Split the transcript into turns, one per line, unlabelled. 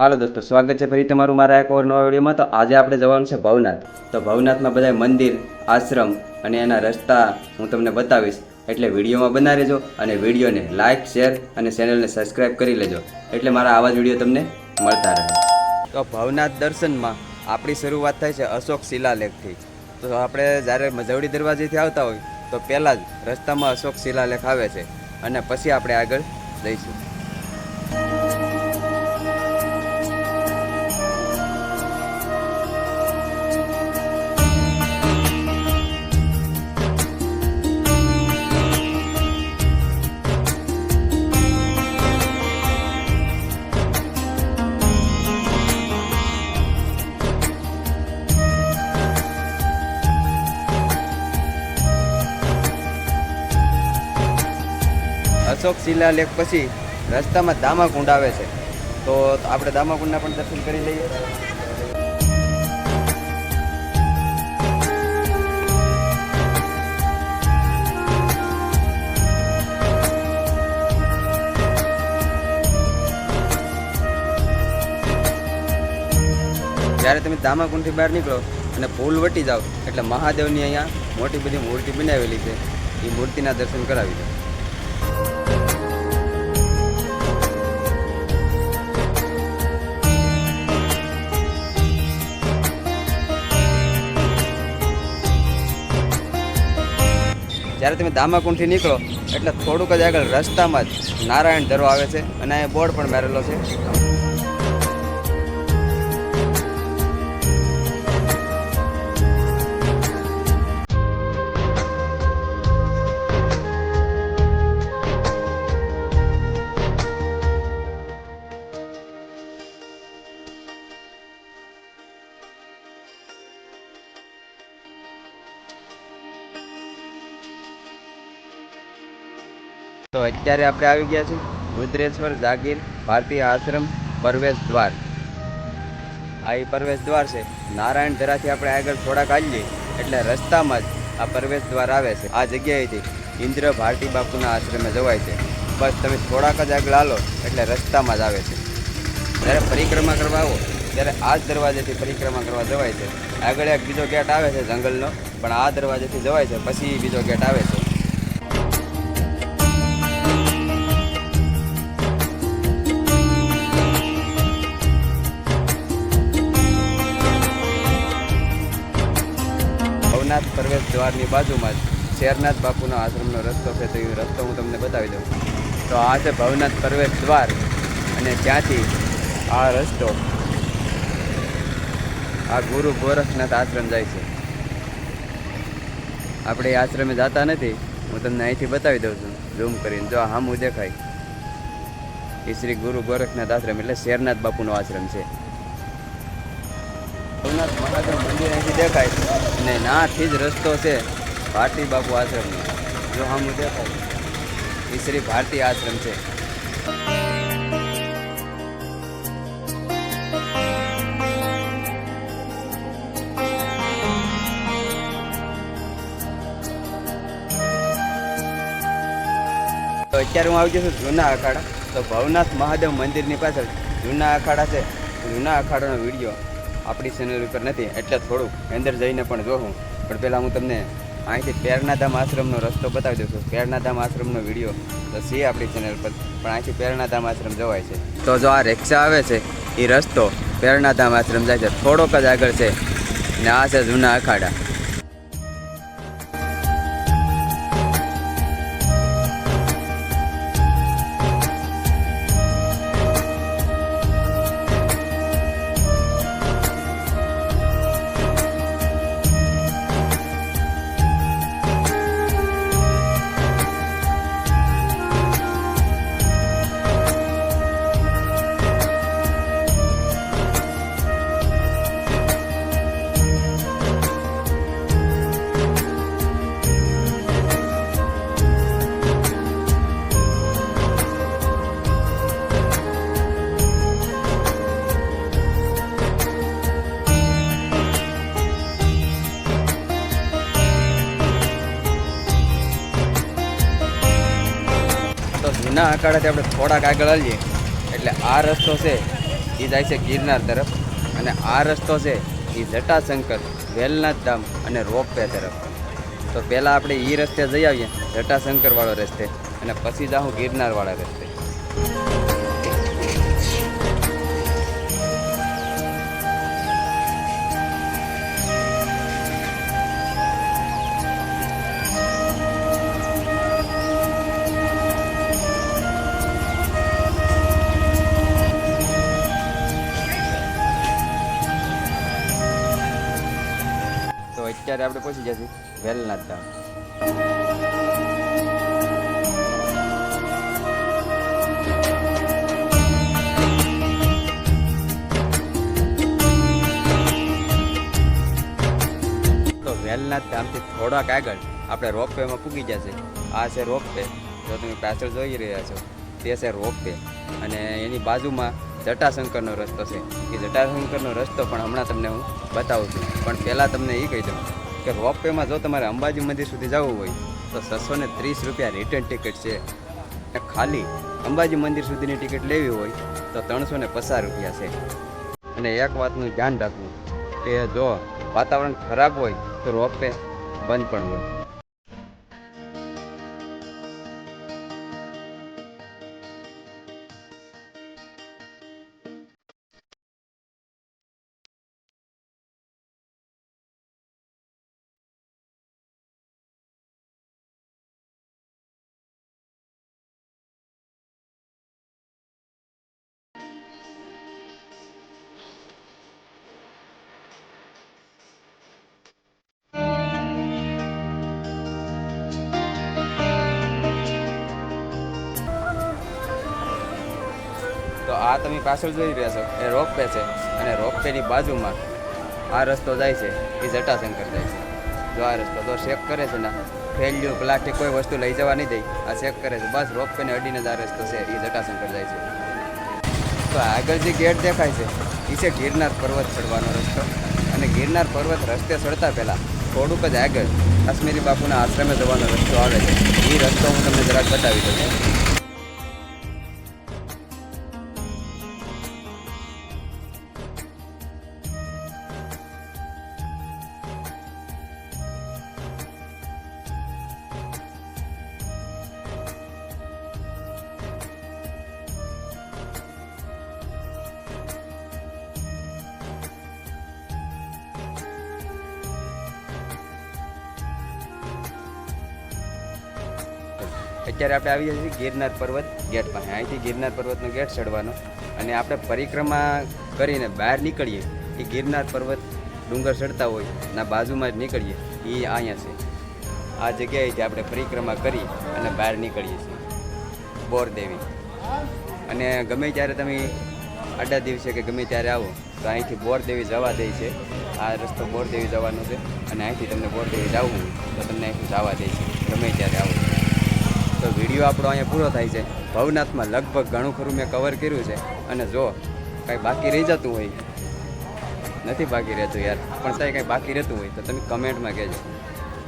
હાલો દોસ્તો, સ્વાગત છે ફરી તમારું મારા એક ઓર નવા વિડીયોમાં. તો આજે આપણે જવાનું છે ભવનાથ. તો ભવનાથમાં બધા મંદિર, આશ્રમ અને એના રસ્તા હું તમને બતાવીશ. એટલે વિડીયોમાં બના રહેજો અને વિડીયોને લાઇક શેર અને ચેનલને સબસ્ક્રાઇબ કરી લેજો. એટલે મારા આવા જ વીડિયો તમને મળતા રહે. તો ભવનાથ દર્શનમાં આપણી શરૂઆત થાય છે અશોક શિલાલેખથી. તો આપણે જ્યારે મજવડી દરવાજેથી આવતા હોય, તો પહેલાં જ રસ્તામાં અશોક શિલાલેખ આવે છે. અને પછી આપણે આગળ જઈશું. અશોક શિલાલેખ પછી રસ્તામાં દામાકુંડ આવે છે. તો આપણે દામાકુંડના પણ દર્શન કરી લઈએ. જ્યારે તમે દામાકુંડથી બહાર નીકળો અને પુલ વટી જાઓ, એટલે મહાદેવની અહીંયા મોટી બધી મૂર્તિ બનાવેલી છે. એ મૂર્તિના દર્શન કરાવી દો. જ્યારે તમે દામાકુંડથી નીકળો, એટલે થોડુંક જ આગળ રસ્તામાં જ નારાયણ ધરો આવે છે અને અહીંયા બોર્ડ પણ મારેલો છે. તો અત્યારે આપણે આવી ગયા છીએ રુદ્રેશ્વર જાગીર ભારતીય આશ્રમ પ્રવેશ દ્વાર. આ એ પ્રવેશ દ્વાર છે. નારાયણ ધરાથી આપણે આગળ થોડાક આવીએ એટલે રસ્તામાં જ આ પ્રવેશ દ્વાર આવે છે. આ જગ્યાએથી ઇન્દ્ર ભારતી બાપુના આશ્રમે જવાય છે. બસ તમે થોડાક જ આગળ હાલો એટલે રસ્તામાં જ આવે છે. જ્યારે પરિક્રમા કરવા આવો, ત્યારે આ જ દરવાજેથી પરિક્રમા કરવા જવાય છે. આગળ એક બીજો ગેટ આવે છે જંગલનો, પણ આ દરવાજેથી જવાય છે, પછી બીજો ગેટ આવે છે. ભવનાથ દ્વારની બાજુમાં જ શેરનાથ બાપુના આશ્રમનો રસ્તો છે, તો એ રસ્તો હું તમને બતાવી દઉં. તો આ છે ભવનાથ પ્રવેશ દ્વાર અને ત્યાંથી આ રસ્તો આ ગુરુ ગોરખનાથ આશ્રમ જાય છે. આપણે એ આશ્રમે જતા નથી, હું તમને અહીંથી બતાવી દઉં છું. ઝૂમ કરીને જો હામું દેખાય. એ શ્રી ગુરુ ગોરખનાથ આશ્રમ એટલે શેરનાથ બાપુનો આશ્રમ છે. સોમનાથ મહાદેવ મંદિર અહીંથી દેખાય. અને નાથી જ રસ્તો છે ભારતી બાપુ આશ્રમનો. જો સામું દેખાય, એ શ્રી ભારતી આશ્રમ છે. અત્યારે હું આવી ગયો છું જૂના અખાડા. તો ભવનાથ મહાદેવ મંદિરની પાછળ જૂના અખાડા છે. જૂના અખાડાનો વીડિયો. આપણી ચેનલ ઉપર નથી, એટલે થોડુંક અંદર જઈને પણ જોઉં પણ પહેલાં હું તમને અહીંથી પેરનાધામ આશ્રમનો રસ્તો બતાવી દઉં છું. પેરનાધામ આશ્રમનો વીડિયો તો છે આપણી ચેનલ પર, પણ અહીંથી પેરનાધામ આશ્રમ જવાય છે. તો જો આ રિક્ષા આવે છે, એ રસ્તો પેરનાધામ આશ્રમ જાય છે. થોડોક જ આગળ છે. ને આ છે જૂના અખાડા. જૂના અખાડાથી આપણે થોડાક આગળ હલીએ એટલે આ રસ્તો છે, એ જાય છે ગિરનાર તરફ અને આ રસ્તો છે, એ જટાશંકર વેલનાથ ધામ અને રોપવે તરફ. તો પહેલાં આપણે એ રસ્તે જઈ આવીએ, જટાશંકરવાળો રસ્તે અને પછી જાઉં ગિરનારવાળા રસ્તે. અત્યારે આપણે પહોંચી જશું વેલનાથ ધામ. વેલનાથ ધામથી થોડાક આગળ આપણે રોપવેમાં પૂગી જશે આ છે રોપવે જો તમે પાછળ જોઈ રહ્યા છો, તે છે રોપવે અને એની બાજુમાં જટાશંકરનો રસ્તો છે. એ જટાશંકરનો રસ્તો પણ હમણાં તમને હું બતાવું છું. પણ પહેલાં તમને એ કહી દઉં કે રોપવેમાં જો તમારે અંબાજી મંદિર સુધી જવું હોય, તો છસો ને ત્રીસ રૂપિયા રિટર્ન ટિકિટ છે. ખાલી અંબાજી મંદિર સુધીની ટિકિટ લેવી હોય, તો ત્રણસો ને પચાસ રૂપિયા છે. અને એક વાતનું ધ્યાન રાખવું કે જો વાતાવરણ ખરાબ હોય, તો રોપવે બંધ પણ હોય. તો આ તમે પાછળ જોઈ રહ્યા છો. એ રોપવે છે અને રોપવેની બાજુમાં આ રસ્તો જાય છે. એ જટાશંકર જાય છે. જો આ રસ્તો તો ચેક કરે છે ને ફેલ્યું પ્લાસ્ટિક કોઈ વસ્તુ લઈ જવા નહીં દે. આ ચેક કરે છે. બસ રોપવેને અડીને જ આ રસ્તો છે. એ જટાશંકર જાય છે. તો આગળ જે ગેટ દેખાય છે, એ છે ગિરનાર પર્વત ચડવાનો રસ્તો. અને ગિરનાર પર્વત રસ્તે ચડતા પહેલાં થોડુંક જ આગળ કાશ્મીરી બાપુના આશ્રમે જવાનો રસ્તો આવે છે. એ રસ્તો હું તમને જરાક બતાવી દઉં અત્યારે આપણે આવી છીએ ગિરનાર પર્વત ગેટ પાસે. અહીંથી ગિરનાર પર્વતનો ગેટ ચડવાનો અને આપણે પરિક્રમા કરીને બહાર નીકળીએ. એ ગિરનાર પર્વત ડુંગર ચડતા હોય, ના બાજુમાં જ નીકળીએ, એ અહીંયા છે. આ જગ્યાએથી આપણે પરિક્રમા કરી અને બહાર નીકળીએ છીએ. બોરદેવી અને ગમે ત્યારે તમે આડા દિવસે કે ગમે ત્યારે આવો, તો અહીંથી બોરદેવી જવા દે છે. આ રસ્તો બોરદેવી જવાનો છે. અને અહીંથી તમને બોરદેવી જવું તો તમને અહીંથી જવા દે છે. ગમે ત્યારે આવો. તો વીડિયો આપણો અહીંયા પૂરો થાય છે. ભવનાથમાં લગભગ ઘણું ખરું મેં કવર કર્યું છે. અને જો, કાંઈ બાકી રહી જતું હોય. નથી બાકી રહેતું યાર, પણ સાહેબ કાંઈ બાકી રહેતું હોય તો તમે કમેન્ટમાં કહેજો.